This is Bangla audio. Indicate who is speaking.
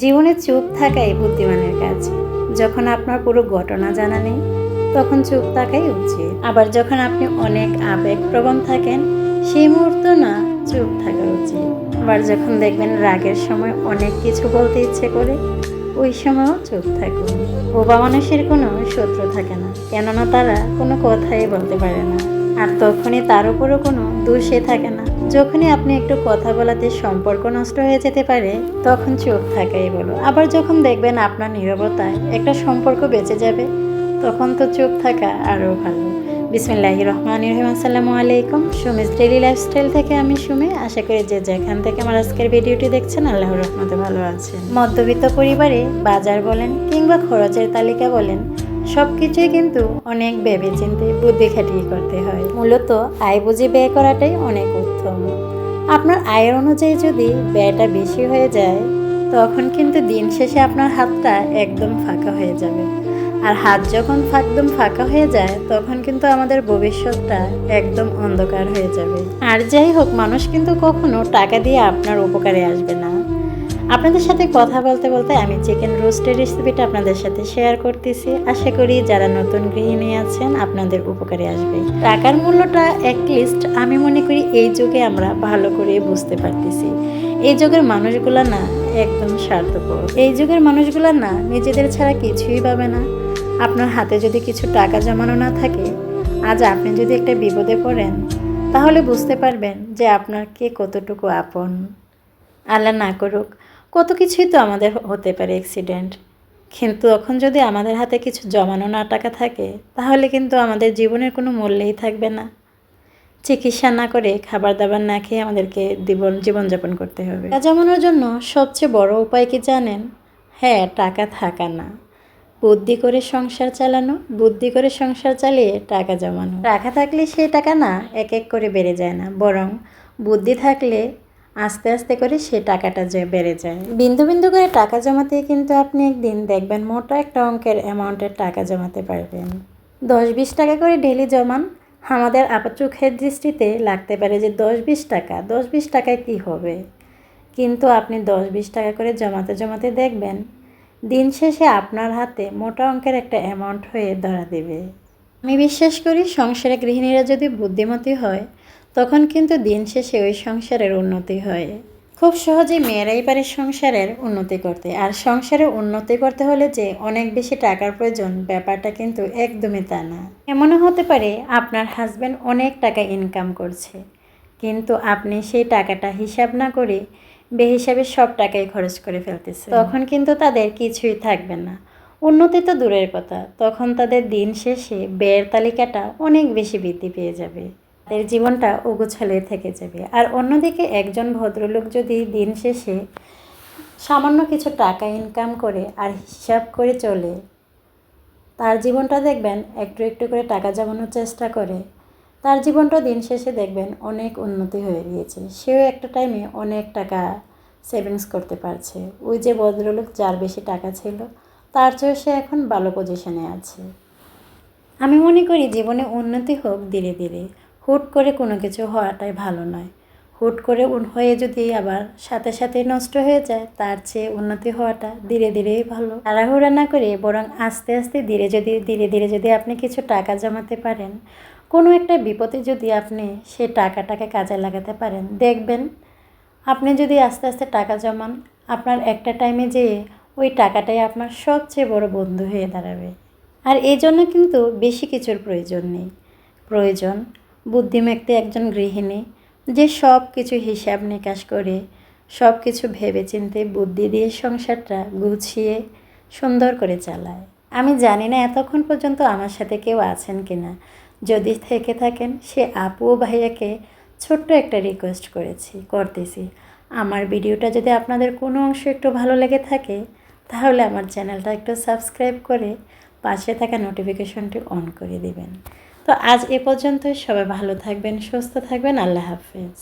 Speaker 1: জীবনে চুপ থাকাই বুদ্ধিমানের কাজ। যখন আপনার পুরো ঘটনা জানা নেই, তখন চুপ থাকাই উচিত। আবার যখন আপনি অনেক আবেগপ্রবণ থাকেন, সেই মুহূর্ত না, চুপ থাকা উচিত। আবার যখন দেখবেন রাগের সময় অনেক কিছু বলতে ইচ্ছে করে, ওই সময়ও চুপ থাকুন। বোবা মানুষের কোনো শত্রু থাকে না, কেননা তারা কোনো কথাই বলতে পারে না। আর তখনই তার উপরও কোনো দোষে থাকে না। যখনই আপনি একটু কথা বলাতে সম্পর্ক নষ্ট হয়ে যেতে পারে, তখন চোখ থাকাই বলো। আবার যখন দেখবেন আপনার নীরবতায় একটা সম্পর্ক বেঁচে যাবে, তখন তো চোখ থাকা আরও ভালো। বিসমিল্লাহি রহমান রহিম। আসসালামু আলাইকুম। সুমিস ডেলি লাইফস্টাইল থেকে আমি সুমি। আশা করি যে যেখান থেকে আমার আজকের ভিডিওটি দেখছেন আল্লাহ রহমতে ভালো আছেন। মধ্যবিত্ত পরিবারে বাজার বলেন কিংবা খরচের তালিকা বলেন সব কিছুই কিন্তু অনেক ভেবে চিন্তে বুদ্ধি খাটিয়ে করতে হয়। মূলত আয় বুঝে ব্যয় করাটাই অনেক উত্তম। আপনার আয়ের অনুযায়ী যদি ব্যয়টা বেশি হয়ে যায়, তখন কিন্তু দিন শেষে আপনার হাতটা একদম ফাঁকা হয়ে যাবে। আর হাত যখন একদম ফাঁকা হয়ে যায়, তখন কিন্তু আমাদের ভবিষ্যৎটা একদম অন্ধকার হয়ে যাবে। আর যাই হোক, মানুষ কিন্তু কখনো টাকা দিয়ে আপনার উপকারে আসবে না। আপনাদের সাথে কথা বলতে বলতে আমি চিকেন রোস্টের রেসিপিটা আপনাদের সাথে শেয়ার করতেছি। আশা করি যারা নতুন গৃহিণী আছেন, আপনাদের উপকারে আসবে। টাকার মূল্যটা অ্যাটলিস্ট আমি মনে করি এই যুগে আমরা ভালো করে বুঝতে পারতেছি। এই যুগের মানুষগুলা না একদম স্বার্থপর। এই যুগের মানুষগুলা না নিজেদের ছাড়া কিছুই পাবে না। আপনার হাতে যদি কিছু টাকা জমানো না থাকে, আজ আপনি যদি একটা বিপদে পড়েন, তাহলে বুঝতে পারবেন যে আপনার কে কতটুকু আপন। আল্লাহ না করুক কত কিছুই তো আমাদের হতে পারে অ্যাক্সিডেন্ট কিন্তু তখন যদি আমাদের হাতে কিছু জমানো না টাকা থাকে, তাহলে কিন্তু আমাদের জীবনের কোনো মূল্যই থাকবে না। চিকিৎসা না করে খাবার দাবার না খেয়ে আমাদেরকে জীবন, জীবনযাপন করতে হবে। টাকা জমানোর জন্য সবচেয়ে বড় উপায় কি জানেন? হ্যাঁ টাকা থাকা না। বুদ্ধি করে সংসার চালানো, বুদ্ধি করে সংসার চালিয়ে টাকা জমানো। টাকা থাকলে সেই টাকা না এক এক করে বেড়ে যায় না। বরং বুদ্ধি থাকলে আস্তে আস্তে করে সে টাকাটা যে বেড়ে যায়। বিন্দু বিন্দু করে টাকা জমাতে কিন্তু আপনি একদিন দেখবেন মোটা একটা অঙ্কের অ্যামাউন্টের টাকা জমাতে পারবেন। দশ বিশ টাকা করে ডেলি জমান, আমাদের আপাত চোখের দৃষ্টিতে লাগতে পারে যে দশ বিশ টাকা দশ বিশ টাকায় কী হবে? কিন্তু আপনি দশ বিশ টাকা করে জমাতে জমাতে দেখবেন, দিন শেষে আপনার হাতে মোটা অঙ্কের একটা অ্যামাউন্ট হয়ে ধরা দেবে। আমি বিশ্বাস করি সংসারে গৃহিণীরা যদি বুদ্ধিমতী হয়, তখন কিন্তু দিন শেষে ওই সংসারের উন্নতি হয়। খুব সহজেই মেয়েরাই পারে সংসারের উন্নতি করতে। আর সংসারে উন্নতি করতে হলে যে অনেক বেশি টাকার প্রয়োজন, ব্যাপারটা কিন্তু একদমই তা না। এমনও হতে পারে আপনার হাজব্যান্ড অনেক টাকা ইনকাম করছে, কিন্তু আপনি সেই টাকাটা হিসাব না করে বেহিসাবে সব টাকাই খরচ করে ফেলতেছে তখন কিন্তু তাদের কিছুই থাকবে না। উন্নতি তো দূরের কথা, তখন তাদের দিন শেষে ব্যয়ের তালিকাটা অনেক বেশি বৃদ্ধি পেয়ে যাবে। তাদের জীবনটা অগোছালে থেকে যাবে। আর অন্যদিকে একজন ভদ্রলোক যদি দিন শেষে সামান্য কিছু টাকা ইনকাম করে আর হিসাব করে চলে, তার জীবনটা দেখবেন একটু একটু করে টাকা জমানোর চেষ্টা করে, তার জীবনটা দিন শেষে দেখবেন অনেক উন্নতি হয়ে গিয়েছে। সেও একটা টাইমে অনেক টাকা সেভিংস করতে পারছে। ওই যে ভদ্রলোক যার বেশি টাকা ছিল তার চেয়েও সে এখন ভালো পজিশনে আছে। আমি মনে করি জীবনে উন্নতি হোক ধীরে ধীরে। হুট করে কোনো কিছু হওয়াটাই ভালো নয়। হুট করে উন- হয়ে যদি আবার সাথে সাথে নষ্ট হয়ে যায়, তার চেয়ে উন্নতি হওয়াটা ধীরে ধীরেই ভালো। তাড়াহুড়া না করে বরং আস্তে আস্তে ধীরে যদি, ধীরে ধীরে যদি আপনি কিছু টাকা জমাতে পারেন, কোনো একটা বিপদে যদি আপনি সে টাকাটাকে কাজে লাগাতে পারেন, দেখবেন আপনি যদি আস্তে আস্তে টাকা জমান, আপনার একটা টাইমে যেয়ে ওই টাকাটাই আপনার সবচেয়ে বড় বন্ধু হয়ে দাঁড়াবে। আর এই জন্য কিন্তু বেশি কিছুর প্রয়োজন নেই। প্রয়োজন বুদ্ধিমাক্তি একজন গৃহিণী, যে সব কিছু হিসাব নিকাশ করে সব কিছু ভেবে চিনতে বুদ্ধি দিয়ে সংসারটা গুছিয়ে, সুন্দর করে চালায়। আমি জানি না এতক্ষণ পর্যন্ত আমার সাথে কেউ আছেন কি না যদি থেকে থাকেন, সে আপু ও ভাইয়াকে ছোট্ট একটা রিকোয়েস্ট করেছি, করতেছি। আমার ভিডিওটা যদি আপনাদের কোনো অংশ একটু ভালো লেগে থাকে তাহলে আমার চ্যানেলটা একটু সাবস্ক্রাইব করে পাশে থাকা নোটিফিকেশনটি অন করে দিবেন। তো আজ এ পর্যন্ত সবাই ভালো থাকবেন, সুস্থ থাকবেন, আল্লাহ হাফেজ।